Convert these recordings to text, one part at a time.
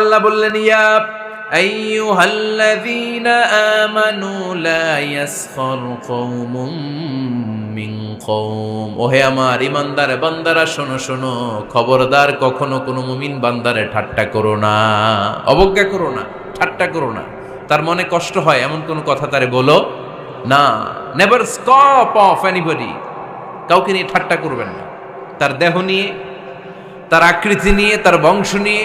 আল্লাহ বললেন, ইয়া আইয়ুহাল্লাযীনা আমানু লা ইয়াসখার কওমুম মিন কওম। ওহে আমার ইমানদার বান্দারা, শোনো শোনো, খবরদার কখনো কোনো মুমিন বান্দারে ঠাট্টা করো না, অবজ্ঞা করো না, ঠাট্টা করো না। তার মনে কষ্ট হয়, এমন কোনো কথা তারে বলো না। নেভার স্কপ অফ এনিবডি কাউকে নিয়ে ঠাট্টা করবেন না। তার দেহ নিয়ে, তার আকৃতি নিয়ে, তার বংশ নিয়ে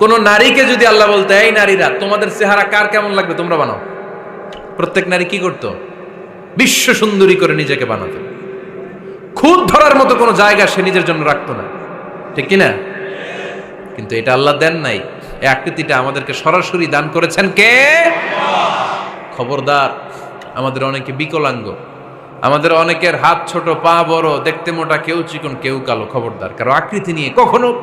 কোন নারীকে যদি আল্লাহ বলতে, এই নারীরা, তোমাদের চেহারা কার কেমন লাগবে? তোমরা বানাও। প্রত্যেক নারী কি করত? বিশ্ব সুন্দরী করে নিজেকে বানাতো। খুদ ধরার মতো কোনো জায়গা সে নিজের জন্য রাখতো না। ঠিক কিনা? কিন্তু এটা আল্লাহ দেন নাই। এই আকৃতিটা আমাদেরকে সরাসরি দান করেছেন কে? খবরদার। আমাদের অনেকে বিকলাঙ্গ। আমাদের অনেকের হাত ছোট, পা বড়, দেখতে মোটা, কেউ চিকন, কেউ কালো। খবরদার। কারও আকৃতি নিয়ে কখনো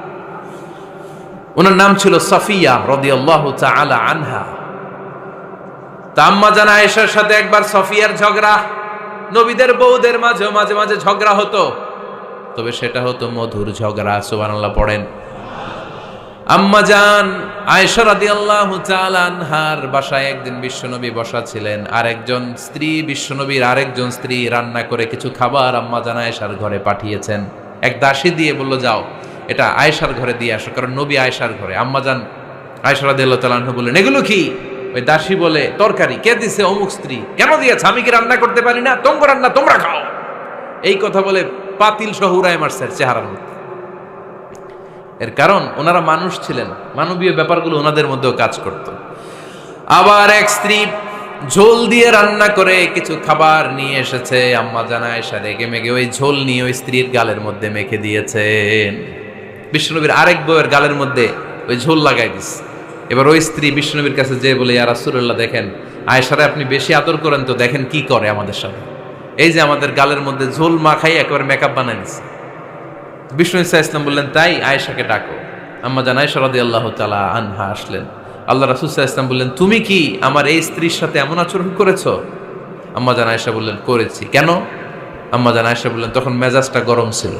ওনার নাম ছিল সাফিয়া রদি আল্লাহ আলা আনহা। তা আম্মা জান আয়েশার সাথে একবার সফিয়ার ঝগড়া, নবীদের বউদের মাঝে মাঝে মাঝে ঝগড়া হতো। তবে সেটা হতো মধুর ঝগড়া, সুবহানাল্লাহ পড়েন। আম্মা জান, আয়েশা রাদিয়াল্লাহু তাআলা আনহার বাসায় একদিন বিশ্বনবী বসা ছিলেন। আর একজন স্ত্রী, বিশ্বনবীর আরেকজন স্ত্রী রান্না করে কিছু খাবার আম্মা জান আয়েশার ঘরে পাঠিয়েছেন। এক দাসী দিয়ে বলল, যাও। এটা আয়েশার ঘরে দিয়ে আসো, কারণ নবী আয়েশার ঘরে। আম্মা জান আয়েশা রাদিয়াল্লাহু তাআলা আনহা বললেন, এগুলো কি? ওই দাসী বলে, তরকারি। কে দিছে? অমুক স্ত্রী। কেন দিয়েছে? আমি কি রান্না করতে পারি না? তোমরা রান্না তোমরা খাও। এই কথা বলে পাতিল সহ উড়ায় চেহারার মধ্যে। এর কারণ, ওনারা মানুষ ছিলেন। মানবীয় ব্যাপারগুলো ওনাদের মধ্যেও কাজ করত। আবার এক স্ত্রী ঝোল দিয়ে রান্না করে কিছু খাবার নিয়ে এসেছে। আম্মা জানা এসা রেগে ওই ঝোল নিয়ে ওই স্ত্রীর গালের মধ্যে মেখে দিয়েছেন। বিষ্ণুনবীর আরেক বউয়ের গালের মধ্যে ওই ঝোল লাগাই দিস এবার ওই স্ত্রী বিষ্ণুনবীর কাছে যে বলে, ইয়া রাসূলুল্লাহ, দেখেন, আয়েশারে আপনি বেশি আদর করেন তো, দেখেন কি করে আমাদের সাথে? এই যে আমাদের গালের মধ্যে ঝোল মাখাই একেবারে মেকআপ বানাই দিচ্ছে বিষ্ণু ইসা ইসলাম বললেন, তাই আয়েশাকে ডাকো। আম্মা জান আয়েশা রাদি আল্লাহ তালা আনহা আসলেন। আল্লাহ রাসুসাহ ইসলাম বললেন, তুমি কি আমার এই স্ত্রীর সাথে এমন আচরণ করেছ? আম্মা জান আয়েশা বললেন, করেছি। কেন? আম্মা জান আয়েশা বললেন, তখন মেজাজটা গরম ছিল।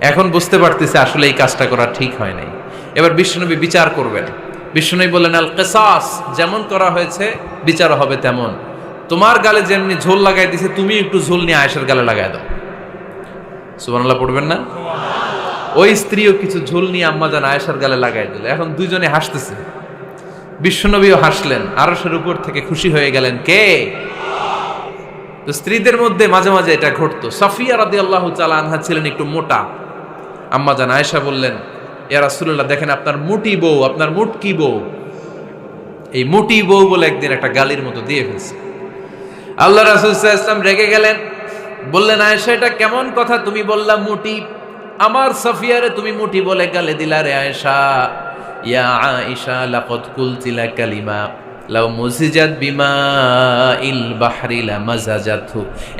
এখন বুঝতে পারতেছে আসলে এই কাজটা করা ঠিক হয় নাই। এবার বিশ্বনবী বিচার করবেন। বিশ্বনবী বললেন, আল কেসাস, যেমন করা হয়েছে বিচার হবে তেমন। তোমার গালে যেমনি ঝোল লাগাই দিছে, তুমি একটু ঝোল নিয়ে আয়েশার গালে লাগাই দাও। সুবহানাল্লাহ, পড়বেন না? ওই স্ত্রীও কিছু ঝোল নিয়ে আম্মা জান আয়েশার গালে লাগাই দিল। এখন দুইজনে হাসতেছে। বিশ্বনবীও হাসলেন। আরশের উপর থেকে খুশি হয়ে গেলেন কে? তো স্ত্রীদের মধ্যে মাঝে মাঝে এটা ঘটতো। সাফিয়া রাদি আল্লাহ আনহা ছিলেন একটু মোটা। আম্মা জান আয়েশা বললেন, ইয়া রাসূলুল্লাহ, দেখেন আপনার মুটি বউ, আপনার মুটকি বউ? এই মুটি বউ বলে একদিন একটা গালির মতো দিয়ে ফেলছে। আল্লাহ রাসূল ওয়াসাল্লাম রেগে গেলেন, বললেন, আয়েশা, এটা কেমন কথা? তুমি বললা মুটি। আমার সাফিয়ারে তুমি মুটি বলে গালে দিলা রে আয়েশা। ইয়া আয়েশা, লাকাদ কুলতিলা কালিমা বিমা ইল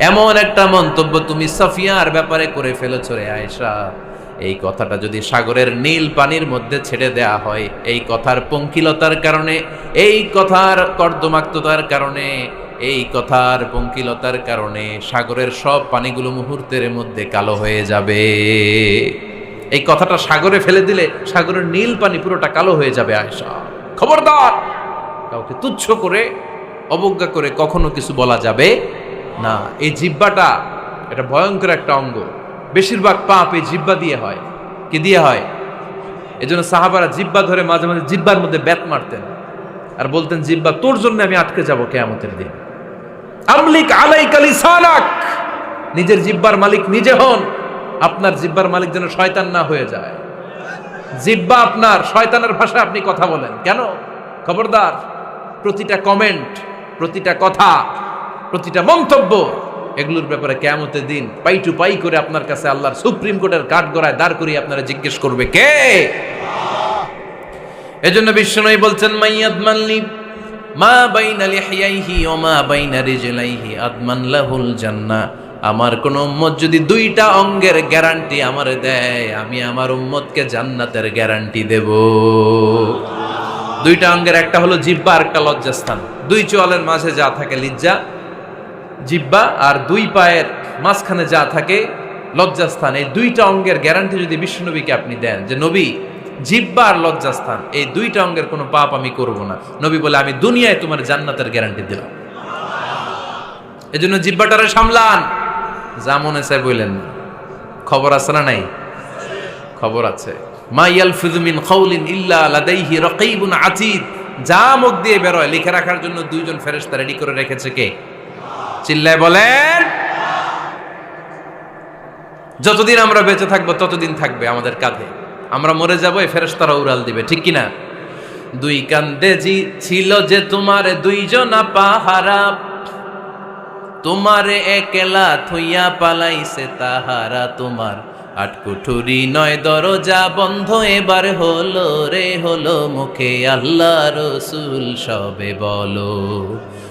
এমন একটা মন্তব্য তুমি সাফিয়ার ব্যাপারে করে ফেলেছো রে আয়েশা। এই কথাটা যদি সাগরের নীল পানির মধ্যে ছেড়ে দেয়া হয়, এই কথার পঙ্কিলতার কারণে, এই কথার কর্দমাক্ততার কারণে, এই কথার পঙ্কিলতার কারণে সাগরের সব পানিগুলো মুহূর্তের মধ্যে কালো হয়ে যাবে। এই কথাটা সাগরে ফেলে দিলে সাগরের নীল পানি পুরোটা কালো হয়ে যাবে আয়সা খবরদার! কাউকে তুচ্ছ করে, অবজ্ঞা করে কখনো কিছু বলা যাবে না। এই জিব্বাটা এটা ভয়ঙ্কর একটা অঙ্গ। বেশিরভাগ পাপ এই জিব্বা দিয়ে হয়। কি দিয়ে হয়? এজন্য সাহাবারা জিব্বা ধরে মাঝে মাঝে জিব্বার মধ্যে ব্যাত মারতেন। আর বলতেন, জিব্বা তোর জন্য আমি আটকে যাব কেয়ামতের দিন। আমলিক আলাইকালি সালাক নিজের জিব্বার মালিক নিজে হন। আপনার জিব্বার মালিক যেন শয়তান না হয়ে যায়। জিব্বা আপনার, শয়তানের ভাষায় আপনি কথা বলেন। কেন? খবরদার, প্রতিটা কমেন্ট প্রতিটা কথা, প্রতিটা মন্তব্য এগুলোর ব্যাপারে কেমতের দিন পাই টু পাই করে আপনার কাছে আল্লাহর সুপ্রিম কোর্টের কাঠ গড়ায় দাঁড় করিয়ে আপনারা জিজ্ঞেস করবে কে? এজন্য বিশ্বনবী বলছেন মাইয়াদ মাল্লি মা বাইনা লিহিয়াইহি ও মা বাইনা রিজলাইহি, আদমান লাহুল জান্নাহ। আমার কোন উম্মত যদি দুইটা অঙ্গের গ্যারান্টি আমারে দেয়, আমি আমার উম্মতকে জান্নাতের গ্যারান্টি দেব। দুইটা অঙ্গের একটা হলো জিব্বা আর একটা লজ্জাস্থান। দুই চোয়ালের মাঝে যা থাকে লিজ্জা জিব্বা আর দুই পায়ের মাঝখানে যা থাকে লজ্জাস্থান। এই দুইটা অঙ্গের গ্যারান্টি যদি বিশ্বনবীকে আপনি দেন যে, নবী, জিব্বা আর লজ্জাস্থান, এই দুইটা অঙ্গের কোনো পাপ আমি করব না। নবী বলে, আমি দুনিয়ায় তোমার জান্নাতের গ্যারান্টি দিলাম। এই জন্য জিব্বাটারে সামলান। যা মনে চাই বললেন খবর আছে না নাই? খবর আছে। মা লাদাইহি যা মুখ দিয়ে বেরোয়, লিখে রাখার জন্য দুইজন ফেরেশতা রেডি করে রেখেছে কে? চিল্লায় বলেন। যতদিন আমরা বেঁচে থাকব, ততদিন থাকবে আমাদের কাঁধে। আমরা মরে যাব, এই ফেরেশতারা উড়াল দিবে, ঠিক কি না দুই কান্দে ছিল যে তোমার দুইজনা পাহারা। তোমারে একলা থইয়া পালাইছে তাহারা। তোমার আটকুঠুরি নয় দরজা বন্ধ, এবার হলো রে, হলো মুখে আল্লাহ রসুল, সবে বলো।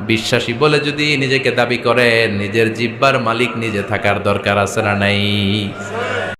বিশ্বাসী বলে যদি নিজেকে দাবি করেন, নিজের জিব্বার মালিক নিজে থাকার দরকার আছে না নাই?